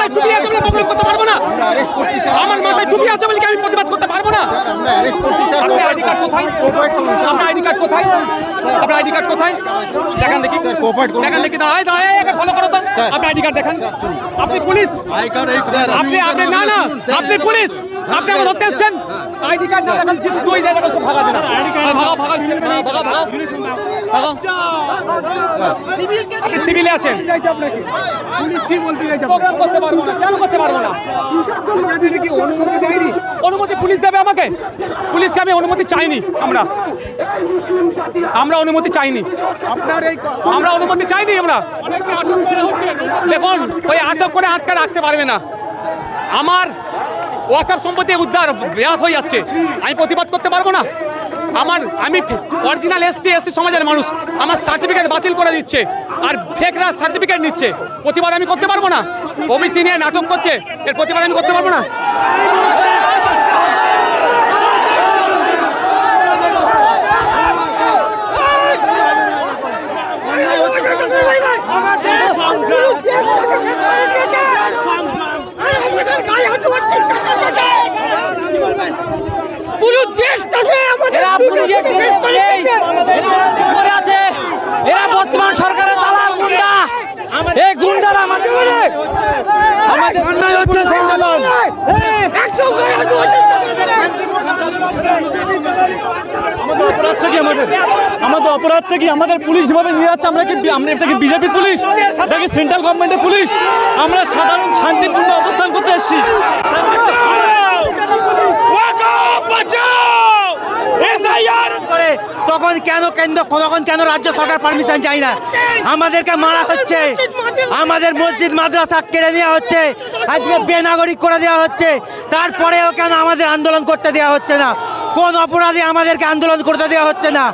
মাথায় টুপি আছে বলে প্রবলেম করতে পারব না। আমরা মাথায় টুপি আছে বলে কি আমি প্রতিবাদ করতে পারব না? আমরা অ্যারেস্ট করছি স্যার আপনার আইডি কার্ড কোথায়? আপনার আইডি কার্ড কোথায়? আপনার আইডি কার্ড কোথায়? দেখান দেখি। স্যার, cooperate করুন। দেখান দেখি দাঁড়ায় দাঁড়ায় একে ফলো করো তো। আপনার আইডি কার্ড দেখান। আপনি পুলিশ? আই কার্ড এই স্যার আপনি আপনি না না। আপনি পুলিশ? আপনি আমার ধরতে এসছেন? আইডি কার্ড না দেখান জিপ দুই দেয় দেখো ভাগা দেন ভাগা ভাগা ভাগা ভাগা আপনি সিভিলে আছেন? পুলিশ কি বলতে চাইছে প্রোগ্রাম করতে পারব না কেন করতে পারব না? কি অনুমতি দেয়নি? অনুমতি পুলিশ দেবে আমাকে? পুলিশকে আমি অনুমতি চাইনি আমরা। আমরা অনুমতি চাইনি। আপনার এই আমরা অনুমতি চাইনি আমরা। দেখুন ওই আটক করে আটকে রাখতে পারবে না। আমার ওয়াকার সম্পত্তি উদ্ধার ব্যাস হয়ে যাচ্ছে। আমি প্রতিবাদ করতে পারব না। আমার, আমি অরিজিনাল এসটি এসসি সমাজের মানুষ। আমার সার্টিফিকেট বাতিল করে দিচ্ছে আর ফেকরা সার্টিফিকেট নিচ্ছে। প্রতিবাদ আমি করতে পারব না। ওবিসি নিয়ে নাটক করছে, এর প্রতিবাদ আমি করতে পারব না পুরো দেশটাকে আমাদের পুলিশের ড্রেস নেই এরা অনেক করে আছে এরা বর্তমান সরকারের দালাল গুন্ডা এই গুন্ডারা আমাদের আমাদের অন্যায় হচ্ছে ধন্যবাদ আমাদের অপরাধটা কি আমাদের আমাদের অপরাধটা কি আমাদের পুলিশ। যেভাবে নিয়ে যাচ্ছে আমরা কি আমরা এটা কি বিজেপি পুলিশ এটা কি সেন্ট্রাল গভর্নমেন্টের পুলিশ আমরা সাধারণ শান্তিপূর্ণ অবস্থান করতে এসেছি করে তখন কেন কেন্দ্র তখন কেন রাজ্য সরকার পারমিশন চাই না? আমাদেরকে মারা হচ্ছে। আমাদের মসজিদ, মাদ্রাসা কেড়ে নেওয়া হচ্ছে। আজকে বেনাগরিক করে দেওয়া হচ্ছে। তারপরেও কেন আমাদের আন্দোলন করতে দেওয়া হচ্ছে না? কোন অপরাধে আমাদেরকে আন্দোলন করতে দেওয়া হচ্ছে না?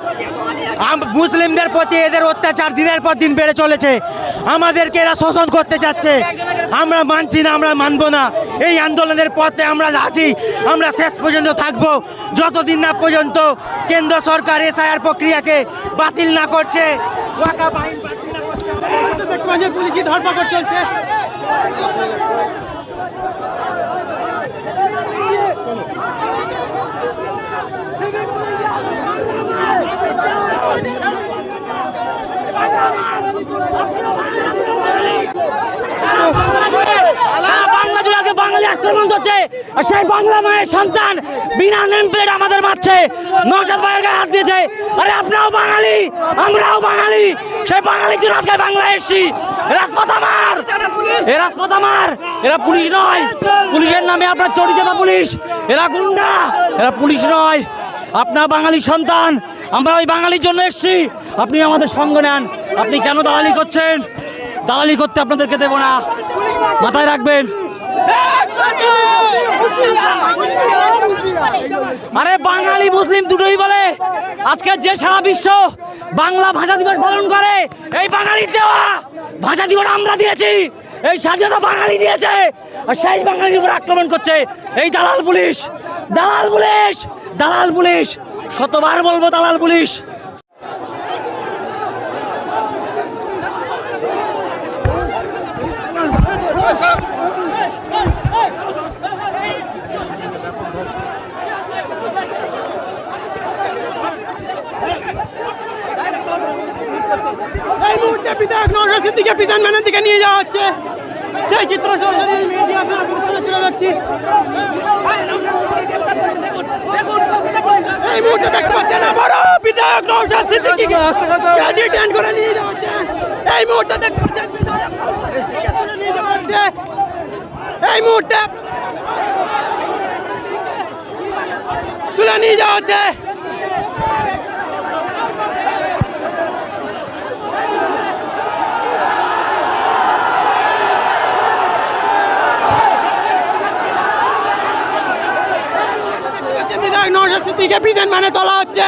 মুসলিমদের প্রতি এদের অত্যাচার দিনের পর দিন বেড়ে চলেছে। আমাদেরকে এরা শোষণ করতে চাচ্ছে। আমরা মানছি না আমরা মানবো না। এই আন্দোলনের পথে আমরা আছি। আমরা শেষ পর্যন্ত থাকব। যতদিন না পর্যন্ত কেন্দ্র সরকার এসআইআর প্রক্রিয়াকে বাতিল না করছে ওয়াকাফ আইন বাতিল না করছে। পুলিশি ধরপাকড় চলছে। বাঙালি আক্রমণ করছে আর সেই বাংলা মায়ের সন্তান বিনা নেম প্লেট আমাদের মারছে নৌসাদ ভাইয়ের হাত দিয়েছে আরে আপনারাও বাঙালি আমরাও বাঙালি সেই বাঙালি জন্য আজকে বাংলা এসছি রাজপথ আমার এ রাজপথ আমার এরা পুলিশ নয় পুলিশের নামে আপনার চরিচাতা পুলিশ, এরা গুন্ডা, এরা পুলিশ নয়। আপনার বাঙালি সন্তান, আমরা ওই বাঙালির জন্য এসছি। আপনি আমাদের সঙ্গ নেন। আপনি কেন দালালি করছেন? দালালি করতে আপনাদেরকে দেবো না। মাথায় রাখবেন। আরে বাঙালি, মুসলিম দুটোই বলে। আজকে যে সারা বিশ্ব বাংলা ভাষা দিবস পালন করে, এই বাঙালি দেওয়া ভাষা দিবস আমরা দিয়েছি। এই স্বাধীনতা বাঙালি দিয়েছে। আর সেই বাঙালির উপর আক্রমণ করছে এই দালাল পুলিশ। দালাল পুলিশ দালাল পুলিশ, শতবার বলব দালাল পুলিশ। এই মুহূর্তে বিধায়ক নওশাদ দিকে বিধান ম্যানের দিকে নিয়ে যাওয়া হচ্ছে। সেই চিত্র তুলে ধরছি। এই মুহূর্তে দেখতে পাচ্ছেন আবারও বিধায়ক নওশাদ সিদ্দিকিকে। ডিটেইন করে নিয়ে যাওয়া হচ্ছে। এই মুহূর্তে দেখতে পাচ্ছেন বিধায়ক তুলে নিয়ে যাওয়া হচ্ছে। এই মুহূর্তে তুলে নিয়ে যাওয়া হচ্ছে। বিধায়ক নওশাদ সিদ্দিকীকে মানে তোলা হচ্ছে।